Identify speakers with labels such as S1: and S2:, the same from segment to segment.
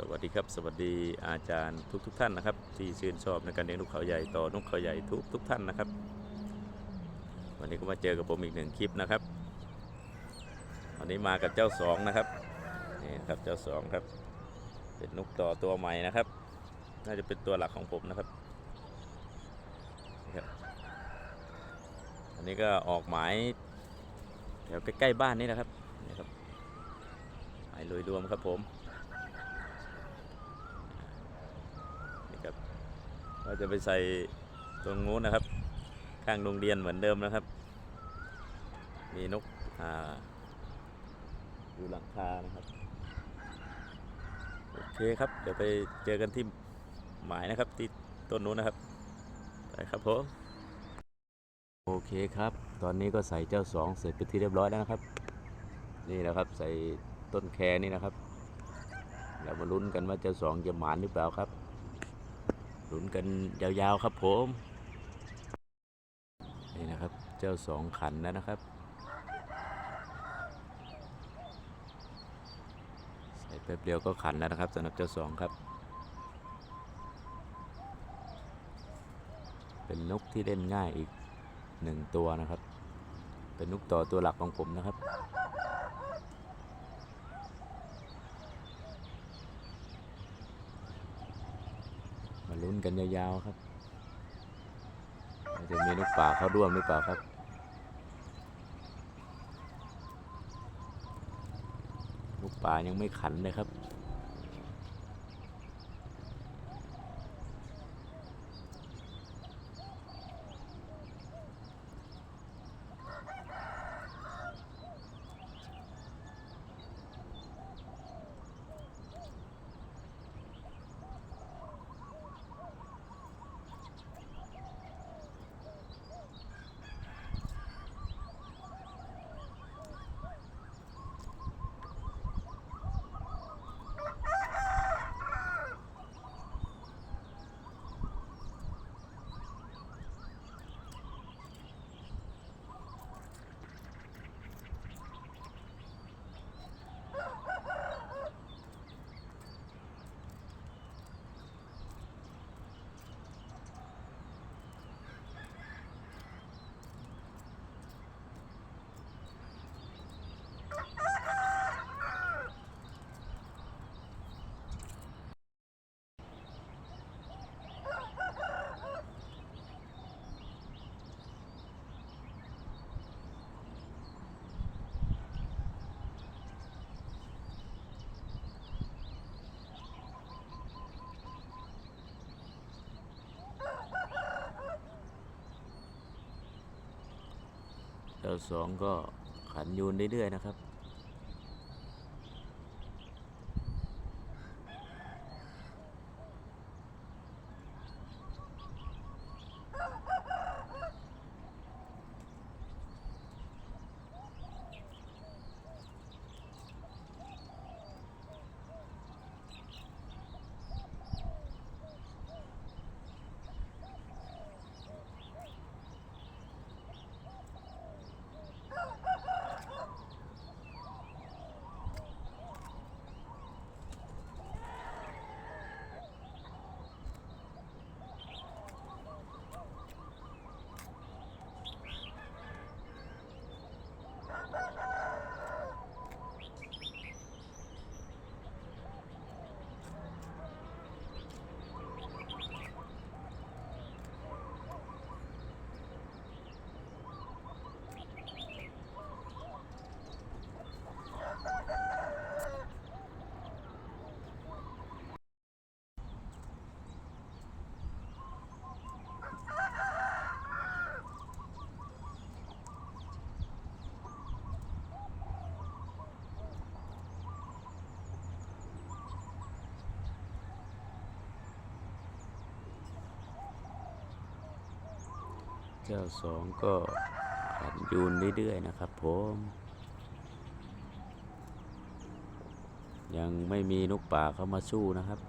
S1: สวัสดีครับ สวัสดีอาจารย์ทุกทุกท่านนะครับ ที่ชื่นชอบในการเลี้ยงนกเขาใหญ่ต่อนกเขาใหญ่ทุกทุกท่านนะครับ วันนี้ก็มาเจอกับผมอีกหนึ่งคลิปนะครับ วันนี้มากับเจ้าสองนะครับนี่ครับเจ้าสองครับ เป็นนกต่อตัวใหม่นะครับ น่าจะเป็นตัวหลักของผมนะครับนี่ครับอันนี้ก็ออกหมายแถวใกล้ๆบ้านนี่นะครับนี่ครับหมายลุยรวมครับผม นี่ครับ เราจะไปใส่ตรงนู้นนะครับ ข้างโรงเรียนเหมือนเดิมนะครับ มีนกอ่าอยู่หลังคานะครับ โอเคครับ เดี๋ยวไปเจอกันที่หมายนะครับ ที่ต้นนู้นนะครับ ไปครับผม โอเคครับ ตอนนี้ก็ใส่เจ้าสองเสร็จเป็นที่เรียบร้อยแล้วนะครับ นี่นะครับใส่ต้นแคนี่นะครับเรามาลุ้นกันว่าเจ้าสองจะหมานหรือเปล่าครับ หลุนกันยาวๆครับผม นี่นะครับเจ้าสองขันแล้วนะครับ ใส่แป๊บเดียวก็ขันแล้วนะครับสำหรับเจ้าสองครับ เป็นนกที่เล่นง่ายอีกหนึ่งตัวนะครับ เป็นนกต่อตัวหลักของผมนะครับ มาลุ้นกัน ยาวครับจะมีนกป่าเข้าร่วมหรือเปล่าครับนกป่ายังไม่ขันเลยครับ เจ้าสองก็ขันยูนเรื่อยๆนะครับ เจ้าสองก็ขันยูนเรื่อยๆนะครับผมยังไม่มีนกป่าเข้ามาสู้นะครับ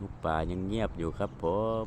S1: นกป่ายังเงียบอยู่ครับผม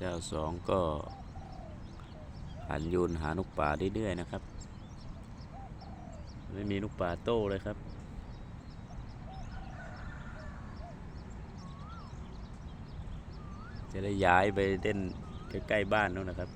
S1: เจ้าสองก็ หันโยนหานกป่าเรื่อยๆนะครับ ไม่มีนกป่าโต้เลยครับจะได้ย้ายไปเล่นใกล้ๆบ้านนู้นนะครับ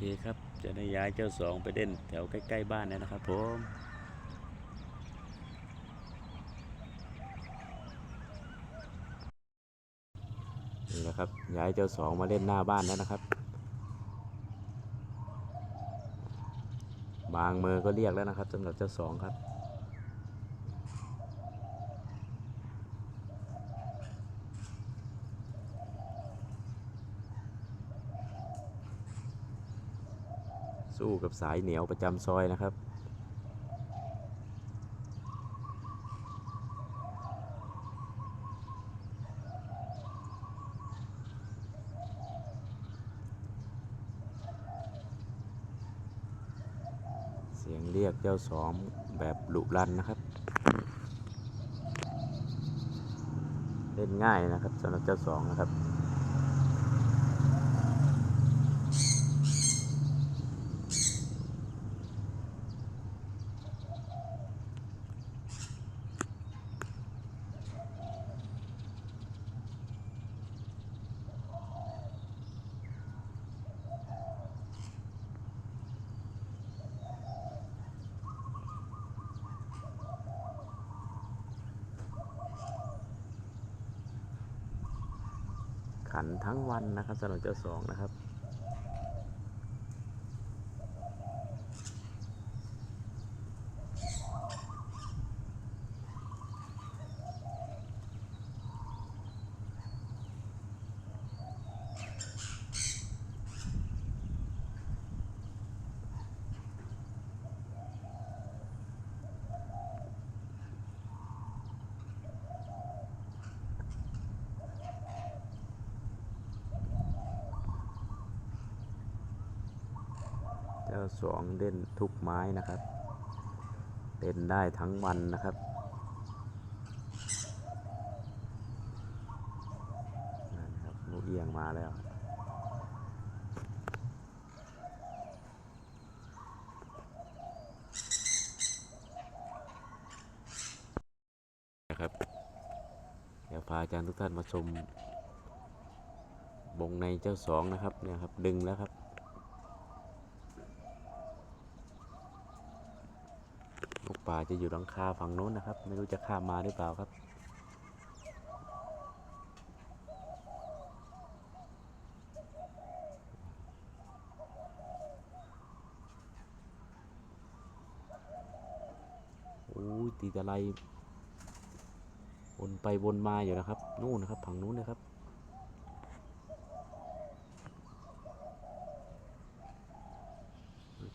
S1: เคครับ จะได้ย้ายเจ้าสองไปเด่นแถวใกล้ๆบ้านแล้วนะครับผมนี่นะครับย้ายเจ้าสองมาเล่นหน้าบ้านแล้วนะครับ บางมือก็เรียกแล้วนะครับสำหรับเจ้าสองครับ สู้กับสายเหนียวประจำซอยนะครับ เสียงเรียกเจ้าสองแบบลุรันนะครับ เล่นง่ายนะครับสำหรับเจ้าสองนะครับ ขันทั้งวันนะครับสำหรับเจ้าสองนะครับาสองเล่นทุกไม้นะครับเล่นได้ทั้งวันนะครับนั่นครับหนูเอียงมาแล้วนะครับ เดี๋ยวพาอาจารย์ทุกท่านมาชมบงในเจ้าสองนะครับเนี่ยครับดึงแล้วครับ ลูก ป่าจะอยู่หลังคาฝั่งโน้นนะครับ ไม่รู้จะข้ามมาหรือเปล่าครับ โอ้ยตีตะไลวนไปวนมาอยู่นะครับ นู่นนะครับฝั่งนู้นนะครับ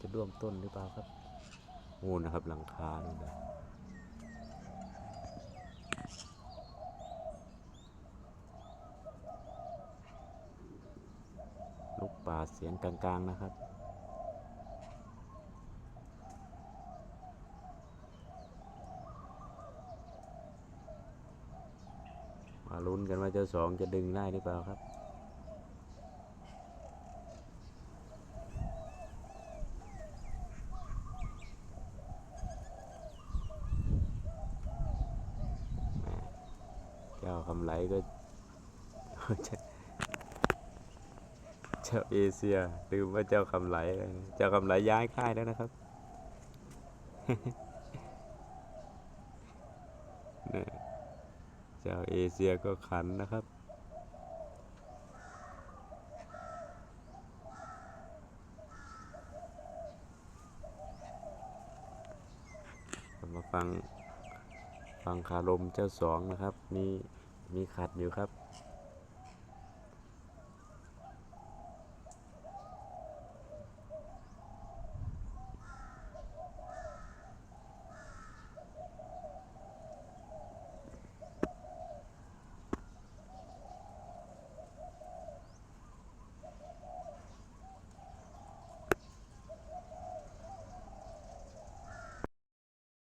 S1: จะร่วมต้นหรือเปล่าครับ โอ้นะครับหลังคานี่นะลูกป่าเสียงกลาง ๆ นะครับมาลุ้นกันว่าเจ้าสองจะดึงได้หรือเปล่าครับ คำไหลก็เจ้าเอเชียลืมว่าเจ้าคำไหลเจ้าคำไหลย้ายค่ายแล้วนะครับเจ้าเอเชียก็ขันนะครับ มาฟังฟังคารมเจ้าสองนะครับมี มีขัดอยู่ครับ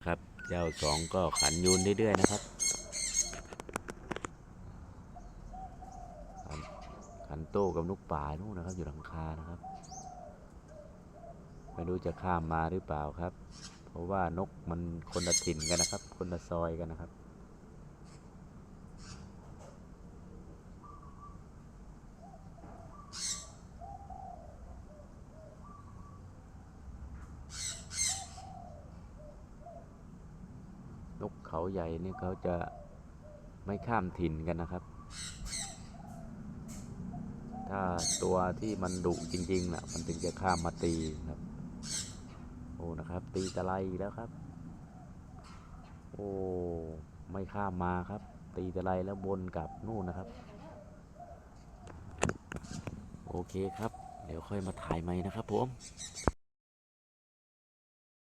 S1: ครับ เจ้าสองก็ขันยูนเรื่อยๆนะครับ ขันขัน โต้กับนกป่านู่นนะครับ อยู่หลังคานะครับไม่รู้จะข้ามมาหรือเปล่าครับ เพราะว่านกมันคนละถิ่นกันนะครับ คนละซอยกันนะครับนกเขาใหญ่นี่เขาจะไม่ข้ามถิ่นกันนะครับ ถ้าตัวที่มันดุจริงๆนะมันถึงจะข้ามมาตีครับโอ้นะครับ ตีตะไลแล้วครับ โอ้ไม่ข้ามมาครับ ตีตะไลแล้วบนกลับนู่นนะครับ โอเคครับ เดี๋ยวค่อยมาถ่ายใหม่นะครับผม